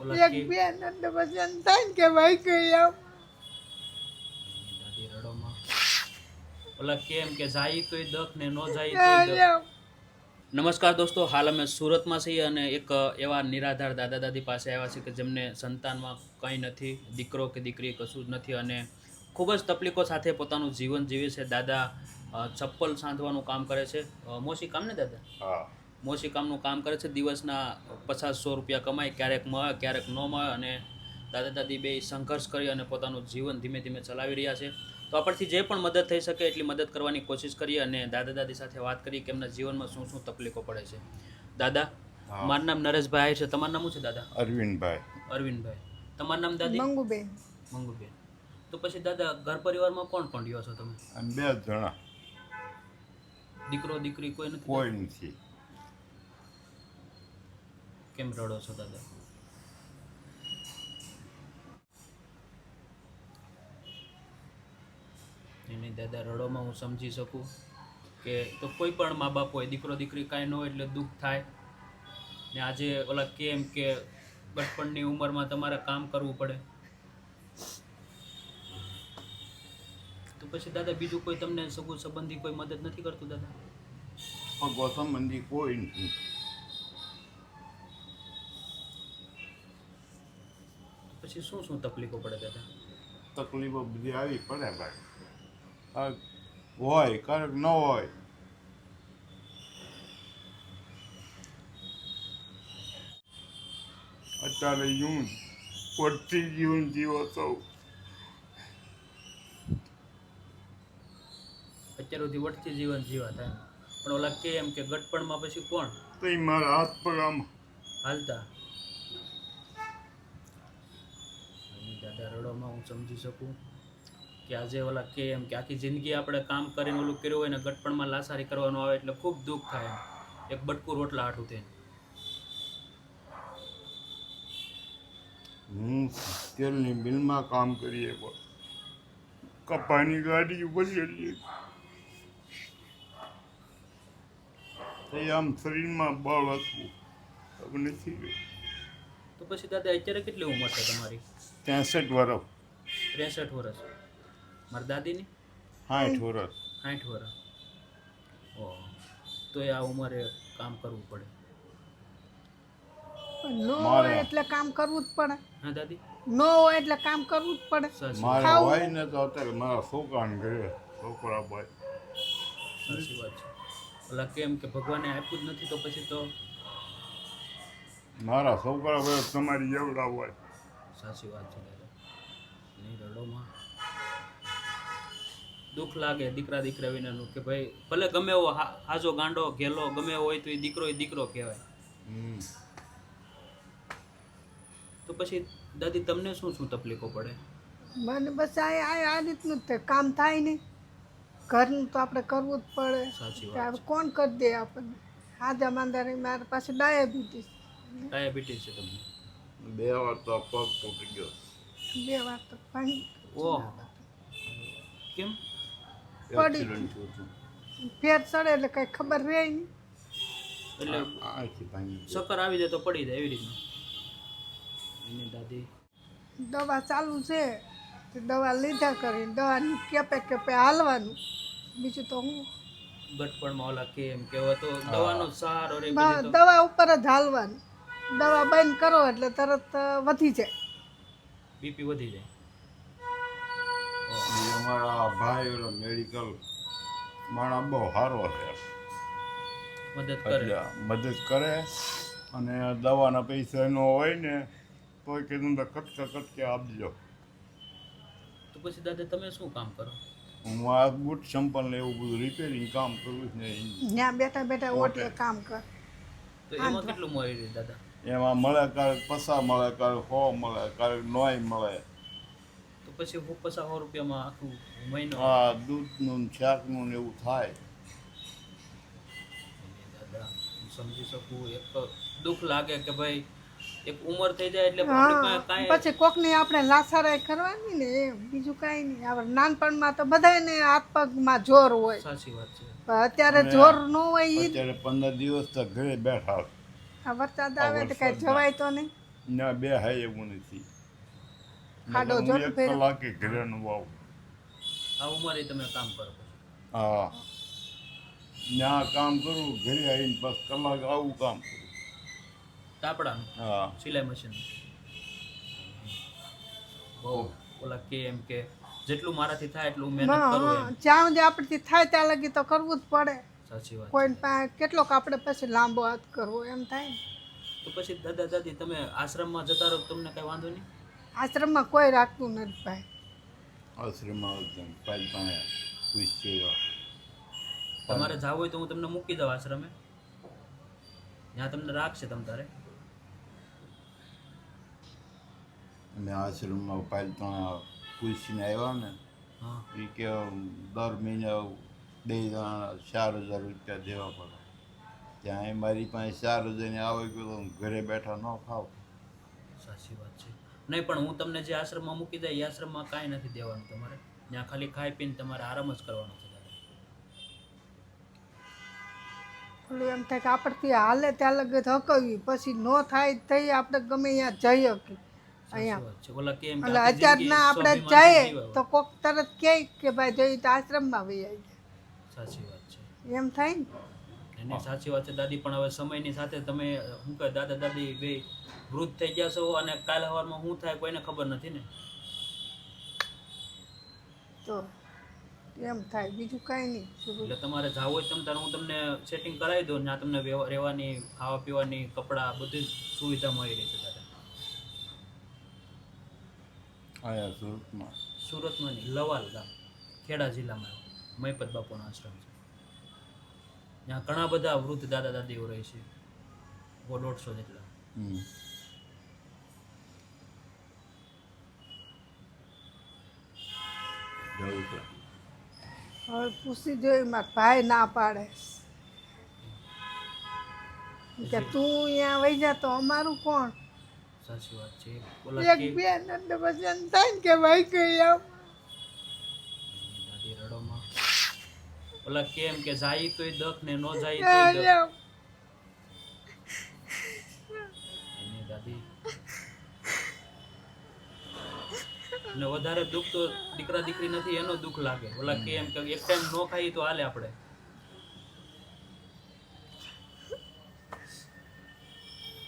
એક બે બેન તો પછી એમ થાય ને કે ભાઈ કઈ આમ દાદી રડોમાં ઓલા કેમ કે જાય તોય દખ ને નો જાય તોય દખ નમસ્કાર દોસ્તો હાલ અમે સુરતમાં છીએ અને એક એવા નિરાધાર દાદા દાદી પાસે આવ્યા છે કે જેમને સંતાનમાં કંઈ નથી દીકરો કે દીકરી કશું જ નથી અને ખૂબ જ તકલીફો સાથે પોતાનું જીવન જીવે છે. દાદા ચપ્પલ સાંધવાનું કામ કરે છે. મોસી કામ ને દાદા? હા. મોસી કામનું કામ કરે છે. દિવસના પચાસ સો રૂપિયા કમાય ક્યારેક મળે ક્યારેક ન મળે અને દાદા દાદી બે સંઘર્ષ કરી અને પોતાનું જીવન ધીમે ધીમે ચલાવી રહ્યા છે. તો આપણથી જે પણ મદદ થઈ શકે એટલી મદદ કરવાની કોશિશ કરીએ અને દાદા દાદી સાથે વાત કરીએ કે એમના જીવનમાં શું શું તકલીફો પડે છે. દાદા હા. મારું નામ નરેશભાઈ છે. તમારું નામ શું છે દાદા? અરવિંદભાઈ. અરવિંદભાઈ. તમારું નામ દાદી? મંગુબેન. મંગુબેન. તો પછી દાદા ઘર પરિવારમાં કોણ કોણ રહ્યો છો તમે? બે જણા. દીકરો દીકરી કોઈ નથી? કોઈ નથી. કેમ રડો છો દાદા? એની દાદા, રડોમાં હું સમજી શકું કે તો કોઈ પણ મા બાપ હોય, દીકરો, દીકરી કાંઈ ન હોય એટલે દુઃખ થાય. ને આજે ઓલા કેમ કે બચપણની ઉંમરમાં તમારે કામ કરવું પડે. તો પછી દાદા, બીજું કોઈ તમને સગું સંબંધી કોઈ મદદ નથી કરતું, દાદા? ગૌતમ મંદિર કોઈ નથી. પછી શું શું તકલીફો પડે દાદા? તકલીફો બધી આવી પડે ભાઈ હોય ક્યારેક ન હોય. અત્યારે હું પડતી જીવન જીવો તો અત્યાર સુધી વટથી જીવન જીવા થાય પણ ઓલા કે એમ કે ગટપણમાં પછી કોણ? તો મારા હાથ પગ આમ હાલતા? અને હું સમજી શકું કે આજે ઓલા કે એમ કે આખી જિંદગી આપણે કામ કરીને ઓલું કર્યું હોય ને ગટપણમાં લાસારી કરવાનું આવે એટલે ખૂબ દુઃખ થાય એમ. એક બટકું રોટલા હાટું થઈને હું તેલની મિલમાં કામ કરીએ કપાની ગાડી ઉપર ચડીએ આમ શરીરમાં બળ હતું. નથી તો પછી દાદા અત્યારે કેટલી ઉંમર છે તમારી? ત્રેસઠ વર્ષ ત્રેસઠ વર્ષ મારી દાદીની? સાઠ વર્ષ સાઠ વર્ષ ઓહ તો એ આ ઉંમરે કામ કરવું પડે. નો હોય એટલે કામ કરવું જ પડે. હા દાદી? નો હોય એટલે કામ કરવું જ પડે. મારે હોય ને તો અત્યારે મારા છોકરાને ઘરે છોકરા ભાઈ સાચી વાત છે. એટલે કેમ કે ભગવાને આપ્યું જ નથી તો પછી તો મારા છોકરા ભાઈ તમારી જેવડા હોય. સાચી વાત છે દાદા. નહીં રડોમાં દુઃખ લાગે દીકરા દીકરા વિનાનું કે ભાઈ ભલે ગમે એવો હાજો ગાંડો ઘેલો ગમે એવો હોય તો એ દીકરો એ દીકરો કહેવાય. તો પછી દાદી તમને શું શું તકલીફો પડે? મને બસ આ આ આ રીતનું જ કામ થાય નહીં ઘરનું તો આપણે કરવું જ પડે. સાચી વાત કોણ કરી દે આપણને? હાજા માંદારી મારી પાસે ડાયાબિટીસ. ડાયાબિટીસ છે તમને? બે વાર તો પગ તૂટી ગયો. બે વાર તો ઓહ કેમ? પડી. ફેર ચડે એટલે કઈ ખબર રહે નહીં. એટલે આખી ભાંગી ગઈ. ચક્કર આવી જાય તો પડી જાય એવી રીતના. એની દાદી દવા ચાલુ છે. તે દવા લીધા કરી દવાની કેપે કેપે હાલવાનું. બીજું તો હું ગટપણમાં ઓલા કેમ કેવા તો દવાનો સારો દવા ઉપર જ હાલવાનું. દવા બંધ કરો એટલે તરત વધી જાય. બીપી વધી જાય. અમારા ભાઈ ઓલો મેડિકલ માણસ બહુ સારો છે. મદદ કરે. મદદ કરે અને દવાના પૈસા ન હોય ને તો કીધું તો કટકે કટકે આપજો. તો પછી દાદા તમે શું કામ કરો? હું આ બૂટ સંપલ ને એવું બધું રિપેરિંગ કામ કરું છું ને. ત્યાં બેઠા બેઠા ઓટલે કામ કર. તો એમાં કેટલું મળી રહે દાદા? એમાં મળે ક્યારેક પસા મળે ક્યારેક હો મળે ક્યારેક નોય મળે. તો પછી હું પસા સો રૂપિયામાં આખું મહિનો? આ દૂધનું ને શાકનું ને એવું થાય. દાદા હું સમજી શકું એક તો દુઃખ લાગે કે ભાઈ એક ઉંમર થઈ જાય એટલે હા પછી કોકની આપણે લાસારાય કરવાની ને એમ બીજું કાંઈ નહીં. આપણે નાનપણમાં તો બધાને હાથ પગમાં જોર હોય. સાચી વાત છે. અત્યારે જોર ન હોય અત્યારે પંદર દિવસ તો ઘરે બેઠા આ વરસાદ આવે તો કઈ જવાય તો નહીં? ના બે હાય એવું નથી. ખાડો ફેરો. કલાકે ઘરે નું વાવ આ ઉંમરે તમે કામ કરો હા. ના કામ કરું ઘરે આવીને બસ કલાક આવું કામ કરું. તાપડાનું? હા. સિલાઈ મશીન? બહુ. ઓલા કે એમ કે જેટલું મારાથી થાય એટલું મહેનત કરું જ્યાં સુધી આપણથી થાય ત્યાં લગી તો કરવું જ પડે. સાચી વાત કોઈ પાસે કેટલોક આપણે પછી લાંબો હાથ કરવો એમ થાય? તો પછી દાદા દાદી તમે આશ્રમમાં જતા રહો તમને કઈ વાંધો નહીં? આશ્રમમાં કોઈ રાખતું નથી ભાઈ. આશ્રમમાં ભાઈ પાલ પાસે પૂછ્યો તમારે જવું હોય તો હું તમને મૂકી દઉં આશ્રમે. ત્યાં તમને રાખશે તમ તારે. અમે આશ્રમમાં પાલ પાસે પૂછીને આવ્યા ને હા. એ કે દર મહિને બે જણા ચાર હજાર રૂપિયા દેવા પડે. ત્યાં એ મારી પાસે ચાર હજારની આવે ગયો તો હું ઘરે બેઠા ન ખાવ. સાચી વાત છે. નહીં પણ હું તમને જે આશ્રમમાં મૂકી દઈ એ આશ્રમમાં કાંઈ નથી દેવાનું તમારે. ત્યાં ખાલી ખાઈ પીને તમારે આરામ જ કરવાનો છે એમ થાય કે આપણથી હાલે ત્યાં લગે હકવી. પછી ન થાય થઈ આપણે ગમે ત્યાં જઈ શકીએ. અહીંયા. એટલે અત્યારના આપણે જઈએ તો કોક તરત કહે કે ભાઈ જઈ તો આશ્રમમાં વહી આવી સાચી વાત છે. એમ થાય ને? એની સાચી વાત છે. દાદી પણ હવે સમયની સાથે તમે શું કહે દાદા દાદી બે વૃદ્ધ થઈ ગયા છો અને કાલ સવારમાં શું થાય કોઈને ખબર નથી ને? તો એમ થાય. બીજું કાંઈ નહીં. એટલે તમારે જાવું હોય તમ તારે હું તમને સેટિંગ કરાવી દઉં ના તમને રહેવાની ખાવા પીવાની કપડાં બધી જ સુવિધા મળી રહી છે દાદા. આયા સુરતમાં. સુરતમાં નહીં લવાલ ગામ ખેડા જિલ્લામાં. મહીપત બાપુનો આશ્રમ છે. ત્યાં ઘણા બધા વૃદ્ધ દાદા દાદીઓ રહે છે. ઓ દોઢસો જેટલા. હવે પૂછી જોઈ મારા ભાઈ ના પાડે. કે તું અહીંયા વહી જા તો અમારું કોણ? સાચી વાત છે. એક કે- બે નંદ પછી થાય ને કે ભાઈ કઈ આમ દાદી રડોમાં ઓલા કેમ કે જાય તોય દખ ને ન જાય દાદી. ને વધારે દુઃખ તો દીકરા દીકરી નથી એનો દુઃખ લાગે. ઓલા કેમ કે એક ટાઈમ ન ખાઈ તો હાલે આપણે.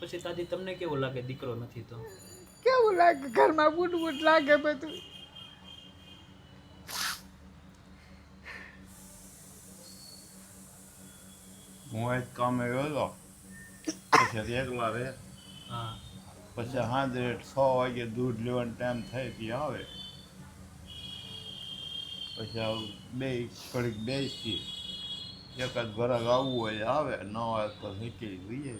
પછી દાદી તમને કેવું લાગે દીકરો નથી તો? કેવું લાગે? ઘરમાં બુટ બુટ લાગે બધું. હું એક કામે ગયો પછી એકલા હા પછી સાંજે છ વાગે દૂધ લેવાનો ટાઈમ થાય ત્યાં આવે પછી આવું બે ઘડીક બેસી એકાદ ઘરાક આવવું હોય આવે ન આવે તો નીકળી જઈએ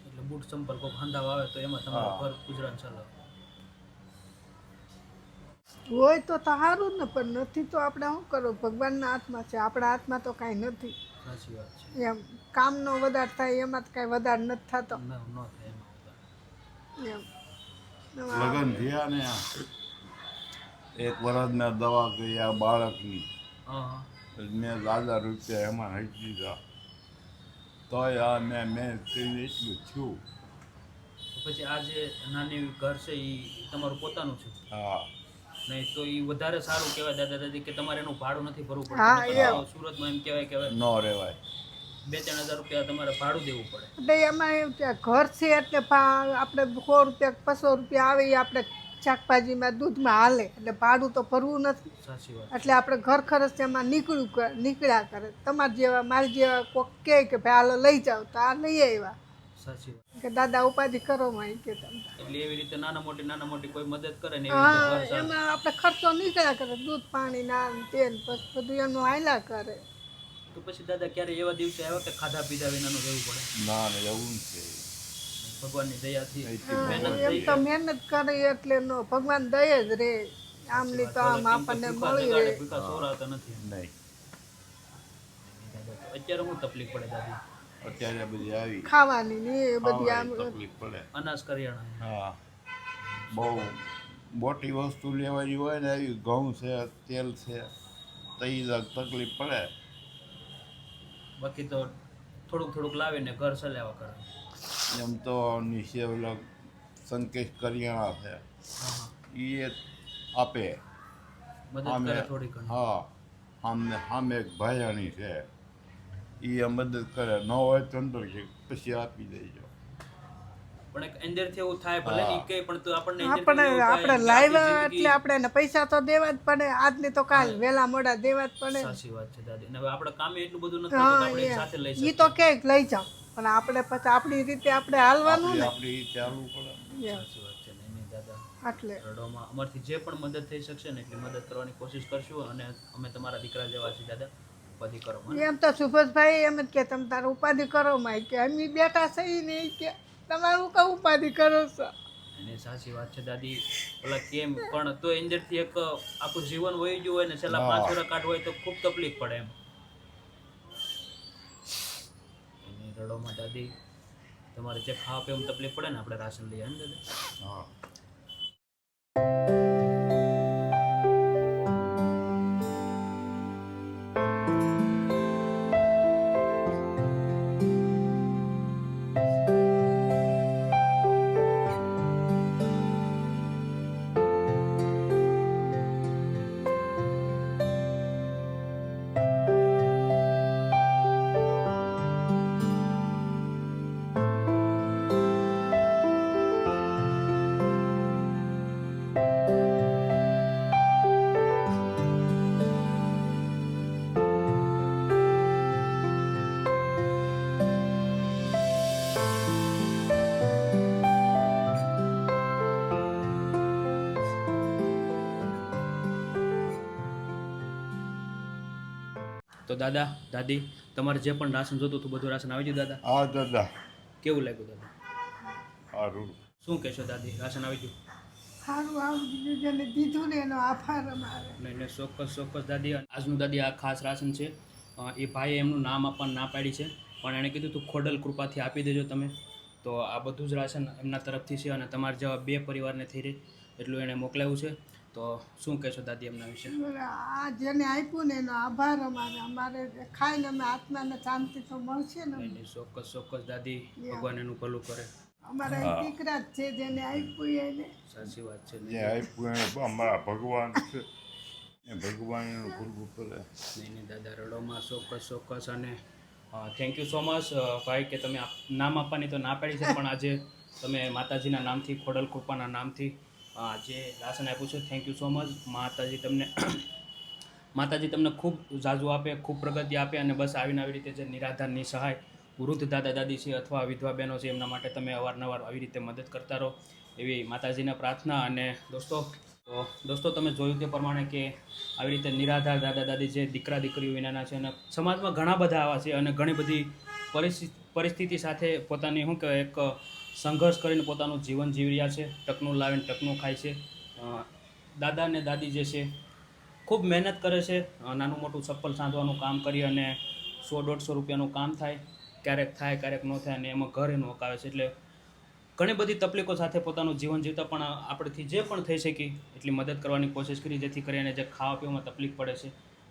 એટલે બૂટ સંપર્ક કોક હંધાવ આવે તો એમાં તમારું. ઘર ગુજરાન ચાલે હોય તો સારું ને પણ નથી તો આપણે શું કરો ભગવાનના હાથમાં છે આપણા હાથમાં તો કાંઈ નથી સાચી વાત છે. એમ કામનો વધાર થાય એમાં તો કાંઈ વધાર નથી થતો. ન ન થાય એમાં વધારે. એમ. લગ્ન થયા ને એક વરસના દવા કરી આ બાળકની મેં દાદા રૂપિયા એમાં હજી દીધા. તોય આ મેં મેં કરીને એટલું થયું. પછી આ જે નાની એવી ઘર છે એ તમારું પોતાનું છે? હા. નહીં તો એ વધારે સારું કહેવાય દાદા દાદી કે તમારે એનું ભાડું નથી ભરવું પડતું. સુરતમાં એમ કહેવાય કહેવાય હવે ન રહેવાય બે ત્રણ હજાર રૂપિયા તમારે ભાડું દેવું પડે. એટલે એમાં એવું કે ઘર છે એટલે આપણે સો રૂપિયા બસો રૂપિયા આવે એ આપણે શાકભાજીમાં દૂધમાં હાલે. એટલે ભાડું તો ભરવું નથી. એટલે આપણે ઘર ખર્ચ એમાં નીકળ્યું કર- નીકળ્યા કરે. તમારા જેવા મારી જેવા કોક કહે કે ભાઈ હાલો લઈ જાઓ. તો આ લઈ આવ્યા. સાચી વાત. કે દાદા ઉપાધિ કરો માં કે એટલે એવી રીતે નાના મોટી નાના મોટી કોઈ મદદ કરે ને એવી રીતે. એમાં આપણે ખર્ચો નીકળ્યા કરે. દૂધ પાણી ના તેલ પછી બધું એનું આયલા કરે. તો પછી દાદા ક્યારે એવા દિવસે આવ્યા કે ખાધા પીધા વિનાનું રહેવું પડે? ના ના એવું છે. ભગવાનની દયાથી. એમ તો મહેનત કરે એટલે નો ભગવાન દય જ રે. આમલી તો આમ આપણને મળી રહે. ભૂખા સોરાતા નથી. નહીં. અત્યારે હું તકલીફ પડે દાદી. અત્યારે બધી આવી. ખાવાની ને એ બધી આમ તકલીફ પડે. અનાજ કરિયાણા. હા. બહુ મોટી વસ્તુ લેવાની હોય ને એવી ઘઉં છે તેલ છે તો એ તકલીફ પડે. બાકી તો થોડુંક થોડુંક લાવીને ઘર ચલાવ્યા કરે. એમ તો નીચે ઓલા સંકેશ કરિયાણા છે. એ આપે. આમે હા. સામે એક ભાયાણી છે. એ મદદ કરે. ન હોય તો અંદર છે પછી આપી દેજો. પણ એક અંદરથી એવું થાય ભલે હા. ઈ પણ તો આપણને આપણે આપણે કે એટલે આપણે પૈસા તો દેવા જ પડે. આજની તો કાલ વેલા મોડા દેવા જ પડે. સાચી વાત છે દાદી. હવે આપણે કામે એટલું બધું નથી આપણે સાથે લઈ તો કે લઈ જાઓ. પણ આપણે પછી આપણી રીતે આપણે હાલવાનું ને. આપણી ચાલવું પડે. સાચી વાત છે નહીં નહીં દાદા. એટલે રડોમાં અમારથી જે પણ મદદ થઈ શકશે ને એટલી મદદ કરવાની કોશિશ કરશું. અને અમે તમારા દીકરા જેવા છીએ દાદા. ઉપાધિ કરો. એમ તો સુભાષભાઈ એમ જ કે તમે તારે ઉપાધિ કરો માં કે અમે બેઠા છીએ ને કે તમારું કઉ ઉપાધિ કરો છો? અને સાચી વાત છે દાદી. ઓલા કેમ પણ તો અંદરથી એક આખું જીવન વહી ગયું હોય ને છેલ્લા. પાંચ વર્ષ કાઢવું હોય તો ખૂબ તકલીફ પડે એમ. રડોમાં દાદી તમારે જે ખાવા પીવામાં તકલીફ પડે ને આપણે રાશન લઈએ ને દાદા? હા. તો દાદા દાદી તમારે જે પણ રાશન જોતું હતું બધું રાશન આવી ગયું દાદા? હા દાદા. કેવું લાગ્યું દાદા? સારું. શું કહેશો દાદી રાશન આવી ગયું? સારું આવું જેને દીધું ને એનો આભાર અમારે. નહીં નહીં ચોક્કસ ચોક્કસ દાદી આજનું દાદી આ ખાસ રાશન છે. એ ભાઈએ એમનું નામ આપવાનું ના પાડી છે. પણ એણે કીધું તું ખોડલ કૃપાથી આપી દેજો તમે. તો આ બધું જ રાશન એમના તરફથી છે અને તમારા જેવા બે પરિવારને થઈ રહે એટલું એણે મોકલાવ્યું છે. તો શું કહેશો દાદી એમના વિશે? આ જેને આપ્યું ને એનો આભાર અમારે. અમારે ખાઈને અમે આત્માને શાંતિ તો મળશે ને ચોક્કસ ચોક્કસ દાદી ભગવાન એનું ભલું કરે. અમારા દીકરા જ છે જેને આપ્યું એને. સાચી વાત છે જે આપ્યું એને અમારા ભગવાન છે. એ ભગવાન એનું કરે. નહીં નહીં દાદા રડોમાં ચોક્કસ ચોક્કસ અને થેન્ક યુ સો મચ ભાઈ કે તમે નામ આપવાની તો ના પાડી છે પણ આજે તમે માતાજીના નામથી ખોડલ કૃપાના નામથી જે રાશન આપ્યું છે થેન્ક યુ સો મચ માતાજી તમને માતાજી તમને ખૂબ જાજુ આપે, ખૂબ પ્રગતિ આપે અને બસ આવીને આવી રીતે જે નિરાધારની સહાય, વૃદ્ધ દાદા દાદી છે અથવા વિધવા બહેનો છે, એમના માટે તમે અવારનવાર આવી રીતે મદદ કરતા રહો એવી માતાજીને પ્રાર્થના અને દોસ્તો, તો દોસ્તો તમે જોયું તે પ્રમાણે કે આવી રીતે નિરાધાર દાદા દાદી છે દીકરા દીકરીઓ વિનાના છે અને સમાજમાં ઘણા બધા આવા છે અને ઘણી બધી પરિસ્થિતિ પરિસ્થિતિ સાથે પોતાની, શું કહેવાય, એક સંઘર્ષ કરીને પોતાનું જીવન જીવી રહ્યા છે, ટકનું લાવીને ટકનું ખાય છે. દાદા અને દાદી જે છે, ખૂબ મહેનત કરે છે. નાનું મોટું ચપ્પલ સાંધવાનું કામ કરી અને સો દોઢસો રૂપિયાનું કામ થાય. ક્યારેક થાય, ક્યારેક ન થાય અને એમાં ઘર એનું અકાવે છે. એટલે ઘણી બધી તકલીફો સાથે પોતાનું જીવન જીવતા પણ આપણેથી જે પણ થઈ શકી, એટલી મદદ કરવાની કોશિશ કરી, જેથી કરીને જે ખાવા પીવામાં તકલીફ પડે છે,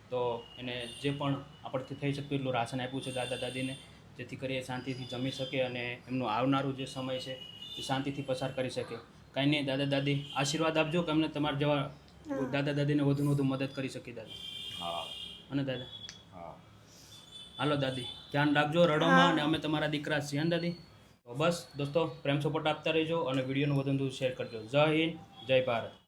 તો એને જે પણ આપણથી થઈ શકતું એટલું રાશન આપ્યું છે દાદા દાદીને. જેથી કરી એ શાંતિથી જમી શકે અને એમનું આવનારું જે સમય છે એ શાંતિથી પસાર કરી શકે. કાંઈ નહીં દાદા દાદી આશીર્વાદ આપજો કે અમને તમારા જેવા દાદા દાદીને વધુ વધુ મદદ કરી શકીએ દાદા. હા. અને દાદા? હા. હાલો દાદી ધ્યાન રાખજો રડોમાં અને અમે તમારા દીકરા છીએ દાદી? તો બસ દોસ્તો પ્રેમ સપોર્ટ આપતા રહેજો અને વિડીયોનું વધુ વધુ શેર કરજો. જય હિન્દ જય ભારત.